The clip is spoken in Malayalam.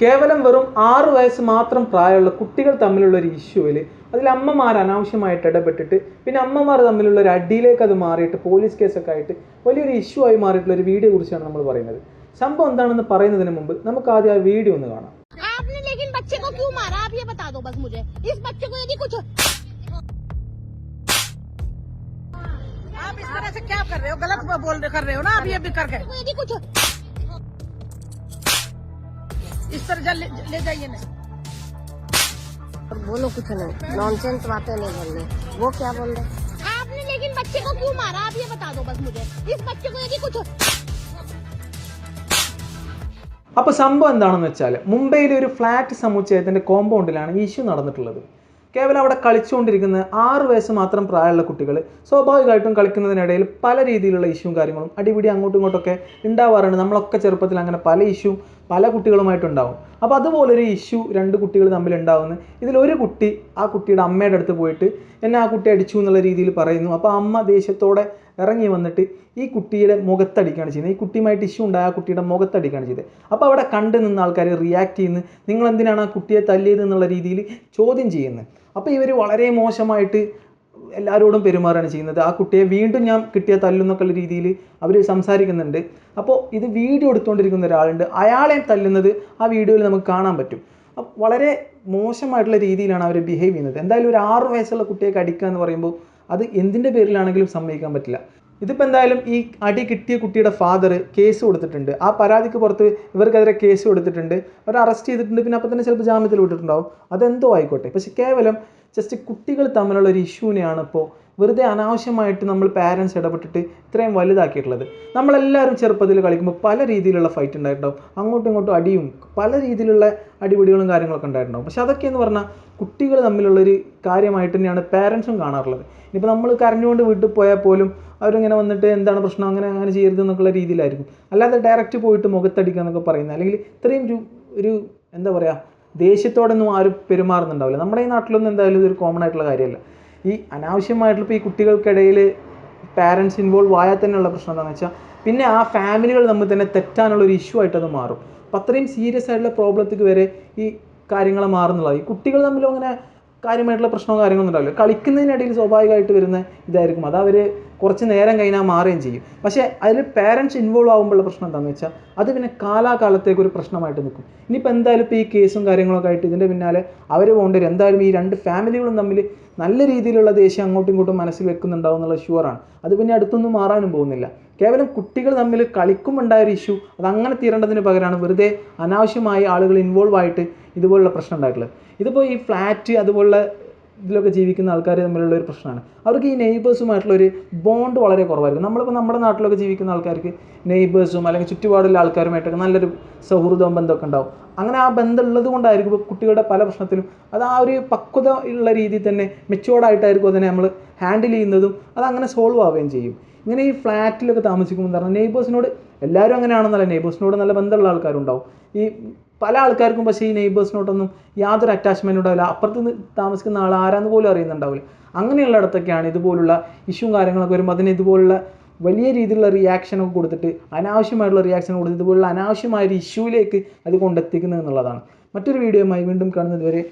കേവലം വെറും ആറ് വയസ്സ് മാത്രം പ്രായമുള്ള കുട്ടികൾ തമ്മിലുള്ള ഒരു ഇഷ്യൂവിൽ അതിൽ അമ്മമാർ അനാവശ്യമായിട്ട് ഇടപെട്ടിട്ട് പിന്നെ അമ്മമാർ തമ്മിലുള്ള ഒരു അടിയിലേക്ക് അത് മാറിയിട്ട് പോലീസ് കേസൊക്കെ ആയിട്ട് വലിയൊരു ഇഷ്യൂ ആയി മാറിയിട്ടുള്ള ഒരു വീഡിയോ കുറിച്ചാണ് നമ്മൾ പറയുന്നത് സംഭവം എന്താണെന്ന് പറയുന്നതിന് മുമ്പ് നമുക്ക് ആദ്യം ആ വീഡിയോ ഒന്ന് കാണാം आपने लेकिन बच्चे को क्यों मारा आप ये बता दो बस मुझे इस बच्चे को यदि कुछ आप इस तरह से क्या कर रहे हो गलत बोल रहे कर रहे हो ना आप ये भी करके को यदि कुछ इस तरह जा- ले, ले जाइए ना और बोलो कुछ नहीं नॉनसेंस बातें नहीं बोलनी वो क्या बोल रहे आपने लेकिन बच्चे को क्यों मारा आप ये बता दो बस मुझे इस बच्चे को यदि कुछ അപ്പോൾ സംഭവം എന്താണെന്ന് വെച്ചാൽ മുംബൈയിലെ ഒരു ഫ്ലാറ്റ് സമുച്ചയത്തിൻ്റെ കോമ്പൗണ്ടിലാണ് ഈ ഇഷ്യൂ നടന്നിട്ടുള്ളത് കേവലം അവിടെ കളിച്ചുകൊണ്ടിരിക്കുന്ന ആറ് വയസ്സ് മാത്രം പ്രായമുള്ള കുട്ടികൾ സ്വാഭാവികമായിട്ടും കളിക്കുന്നതിനിടയിൽ പല രീതിയിലുള്ള ഇഷ്യൂവും കാര്യങ്ങളും അടിപിടി അങ്ങോട്ടും ഇങ്ങോട്ടൊക്കെ ഉണ്ടാവാറുണ്ട് നമ്മളൊക്കെ ചെറുപ്പത്തിൽ അങ്ങനെ പല ഇഷ്യൂവും പല കുട്ടികളുമായിട്ടുണ്ടാവും. അപ്പോൾ അതുപോലൊരു ഇഷ്യൂ രണ്ട് കുട്ടികൾ തമ്മിൽ ഉണ്ടാവുന്നു. ഇതിലൊരു കുട്ടി ആ കുട്ടിയുടെ അമ്മയുടെ അടുത്ത് പോയിട്ട് എന്നെ ആ കുട്ടി അടിച്ചു എന്നുള്ള രീതിയിൽ പറയുന്നു. അപ്പോൾ അമ്മ ദേഷ്യത്തോടെ ഇറങ്ങി വന്നിട്ട് ഈ കുട്ടിയുടെ മുഖത്തടിക്കുകയാണ് ചെയ്യുന്നത്. ഈ കുട്ടിയുമായിട്ട് ഇഷ്യൂ ഉണ്ടായ ആ കുട്ടിയുടെ മുഖത്തടിക്കുകയാണ് ചെയ്തത്. അപ്പോൾ അവിടെ കണ്ടു നിന്ന ആൾക്കാർ റിയാക്ട് ചെയ്യുന്നു. നിങ്ങൾ എന്തിനാണ് ആ കുട്ടിയെ തല്ലിയത് എന്നുള്ള രീതിയിൽ ചോദ്യം ചെയ്യുന്നത് അപ്പോൾ ഇവർ വളരെ മോശമായിട്ട് എല്ലാവരോടും പെരുമാറുകയാണ് ചെയ്യുന്നത്. ആ കുട്ടിയെ വീണ്ടും ഞാൻ കിട്ടിയ തല്ലുന്നൊക്കെയുള്ള രീതിയിൽ അവർ സംസാരിക്കുന്നുണ്ട്. അപ്പോൾ ഇത് വീഡിയോ എടുത്തുകൊണ്ടിരിക്കുന്ന ഒരാളുണ്ട്. അയാളെ തല്ലുന്നത് ആ വീഡിയോയിൽ നമുക്ക് കാണാൻ പറ്റും. വളരെ മോശമായിട്ടുള്ള രീതിയിലാണ് അവർ ബിഹേവ് ചെയ്യുന്നത്. എന്തായാലും ഒരു ആറ് വയസ്സുള്ള കുട്ടിയെ കടിക്കുക എന്ന് പറയുമ്പോൾ അത് എന്തിന്റെ പേരിലാണെങ്കിലും സമ്മതിക്കാൻ പറ്റില്ല. ഇതിപ്പോൾ എന്തായാലും ഈ അടി കിട്ടിയ കുട്ടിയുടെ ഫാദർ കേസ് കൊടുത്തിട്ടുണ്ട്. ആ പരാതിക്ക് പുറത്ത് ഇവർക്കെതിരെ കേസ് കൊടുത്തിട്ടുണ്ട്. അവർ അറസ്റ്റ് ചെയ്തിട്ടുണ്ട്. പിന്നെ അപ്പോൾ തന്നെ ചിലപ്പോൾ ജാമ്യത്തിൽ വിട്ടിട്ടുണ്ടാവും. അതെന്തോ ആയിക്കോട്ടെ. പക്ഷെ കേവലം ജസ്റ്റ് കുട്ടികൾ തമ്മിലുള്ള ഒരു ഇഷ്യൂവിനെയാണ് ഇപ്പോൾ വെറുതെ അനാവശ്യമായിട്ട് നമ്മൾ പാരൻസ് ഇടപെട്ടിട്ട് ഇത്രയും വലുതാക്കിയിട്ടുള്ളത്. നമ്മളെല്ലാവരും ചെറുപ്പത്തിൽ കളിക്കുമ്പോൾ പല രീതിയിലുള്ള ഫൈറ്റ് ഉണ്ടായിട്ടുണ്ടാവും. അങ്ങോട്ടും ഇങ്ങോട്ടും അടിയും പല രീതിയിലുള്ള അടിപിടികളും കാര്യങ്ങളൊക്കെ ഉണ്ടായിട്ടുണ്ടാവും. പക്ഷെ അതൊക്കെ എന്ന് പറഞ്ഞാൽ കുട്ടികൾ തമ്മിലുള്ളൊരു കാര്യമായിട്ട് തന്നെയാണ് പാരൻസും കാണാറുള്ളത്. ഇനിയിപ്പോൾ നമ്മൾ കരഞ്ഞുകൊണ്ട് വീട്ടിൽ പോയാൽ പോലും അവരിങ്ങനെ വന്നിട്ട് എന്താണ് പ്രശ്നം അങ്ങനെ അങ്ങനെ ചെയ്യരുത് എന്നൊക്കെയുള്ള രീതിയിലായിരിക്കും. അല്ലാതെ ഡയറക്റ്റ് പോയിട്ട് മുഖത്തടിക്കുക എന്നൊക്കെ പറയുന്നത് അല്ലെങ്കിൽ ഇത്രയും ഒരു ഒരു എന്താ പറയുക ദേഷ്യത്തോടൊന്നും ആരും പെരുമാറുന്നുണ്ടാവില്ല. നമ്മുടെ ഈ നാട്ടിലൊന്നും എന്തായാലും ഇതൊരു കോമൺ ആയിട്ടുള്ള കാര്യമല്ല. ഈ അനാവശ്യമായിട്ടുള്ള ഇപ്പോൾ ഈ കുട്ടികൾക്കിടയിൽ പാരൻസ് ഇൻവോൾവ് ആയാൽ തന്നെയുള്ള പ്രശ്നം എന്താണെന്ന് വെച്ചാൽ പിന്നെ ആ ഫാമിലികൾ നമ്മൾ തന്നെ തെറ്റാനുള്ള ഒരു ഇഷ്യൂ ആയിട്ട് അത് മാറും. അപ്പം അത്രയും സീരിയസ് ആയിട്ടുള്ള പ്രോബ്ലത്തിക്ക് വരെ ഈ കാര്യങ്ങൾ മാറുന്നുള്ളത് ഈ കുട്ടികൾ തമ്മിലും അങ്ങനെ കാര്യമായിട്ടുള്ള പ്രശ്നമോ കാര്യങ്ങളൊന്നും ഉണ്ടാവില്ല. കളിക്കുന്നതിനിടയിൽ സ്വാഭാവികമായിട്ട് വരുന്ന ഇതായിരിക്കും. അത് അവർ കുറച്ച് നേരം കഴിഞ്ഞാൽ മാറുകയും ചെയ്യും. പക്ഷേ അതിൽ പേരൻസ് ഇൻവോൾവ് ആകുമ്പോഴുള്ള പ്രശ്നം എന്താണെന്ന് വെച്ചാൽ അത് പിന്നെ കാലാകാലത്തേക്ക് ഒരു പ്രശ്നമായിട്ട് നിൽക്കും. ഇനിയിപ്പോൾ എന്തായാലും ഇപ്പോൾ ഈ കേസും കാര്യങ്ങളൊക്കെ ആയിട്ട് ഇതിന്റെ പിന്നാലെ അവർ പോകേണ്ടി വരും. എന്തായാലും ഈ രണ്ട് ഫാമിലികളും തമ്മിൽ നല്ല രീതിയിലുള്ള ദേഷ്യം അങ്ങോട്ടും ഇങ്ങോട്ടും മനസ്സിൽ വെക്കുന്നുണ്ടാവും എന്നുള്ള ഷുവറാണ് അത് പിന്നെ അടുത്തൊന്നും മാറാനും പോകുന്നില്ല. കേവലം കുട്ടികൾ തമ്മിൽ കളിക്കുമുണ്ടായൊരു ഇഷ്യൂ അത് അങ്ങനെ തീരേണ്ടതിന് പകരമാണ് വെറുതെ അനാവശ്യമായി ആളുകൾ ഇൻവോൾവ് ആയിട്ട് ഇതുപോലുള്ള പ്രശ്നം ഉണ്ടായിട്ടുള്ളത്. ഇതിപ്പോൾ ഈ ഫ്ലാറ്റ് അതുപോലുള്ള ഇതിലൊക്കെ ജീവിക്കുന്ന ആൾക്കാർ തമ്മിലുള്ള ഒരു പ്രശ്നമാണ്. അവർക്ക് ഈ നെയ്ബേഴ്സുമായിട്ടുള്ള ഒരു ബോണ്ട് വളരെ കുറവായിരിക്കും. നമ്മളിപ്പോൾ നമ്മുടെ നാട്ടിലൊക്കെ ജീവിക്കുന്ന ആൾക്കാർക്ക് നെയ്ബേഴ്സും അല്ലെങ്കിൽ ചുറ്റുപാടുള്ള ആൾക്കാരുമായിട്ടൊക്കെ നല്ലൊരു സൗഹൃദവും ബന്ധമൊക്കെ ഉണ്ടാവും. അങ്ങനെ ആ ബന്ധം ഉള്ളത് കൊണ്ടായിരിക്കും ഇപ്പോൾ കുട്ടികളുടെ പല പ്രശ്നത്തിലും അത് ആ ഒരു പക്വത ഉള്ള രീതിയിൽ തന്നെ മെച്ചുവേർഡായിട്ടായിരിക്കും അതിനെ നമ്മൾ ഹാൻഡിൽ ചെയ്യുന്നതും അത് അങ്ങനെ സോൾവ് ആവുകയും ചെയ്യും. ഇങ്ങനെ ഈ ഫ്ലാറ്റിലൊക്കെ താമസിക്കുമ്പോൾ പറഞ്ഞാൽ നെയ്ബേഴ്സിനോട് എല്ലാവരും അങ്ങനെയാണെന്നല്ല നെയ്ബേഴ്സിനോട് നല്ല ബന്ധമുള്ള ആൾക്കാരുണ്ടാവും. ഈ പല ആൾക്കാർക്കും പക്ഷേ ഈ നെയ്ബേഴ്സിനോട്ടൊന്നും യാതൊരു അറ്റാച്ച്മെന്റ് ഉണ്ടാവില്ല. അപ്പുറത്ത് താമസിക്കുന്ന ആൾ ആരാന്ന് പോലും അറിയുന്നുണ്ടാവില്ല. അങ്ങനെയുള്ള ഇടത്തൊക്കെയാണ് ഇതുപോലുള്ള ഇഷ്യൂ കാര്യങ്ങളൊക്കെ വരുമ്പോൾ അതിന് ഇതുപോലുള്ള വലിയ രീതിയിലുള്ള റിയാക്ഷനൊക്കെ കൊടുത്തിട്ട് അനാവശ്യമായിട്ടുള്ള റിയാക്ഷൻ കൊടുത്ത് ഇതുപോലുള്ള അനാവശ്യമായ ഒരു ഇഷ്യൂവിലേക്ക് അത് കൊണ്ടെത്തിക്കുന്നത് എന്നുള്ളതാണ്. മറ്റൊരു വീഡിയോയുമായി വീണ്ടും കാണുന്നത് വരെ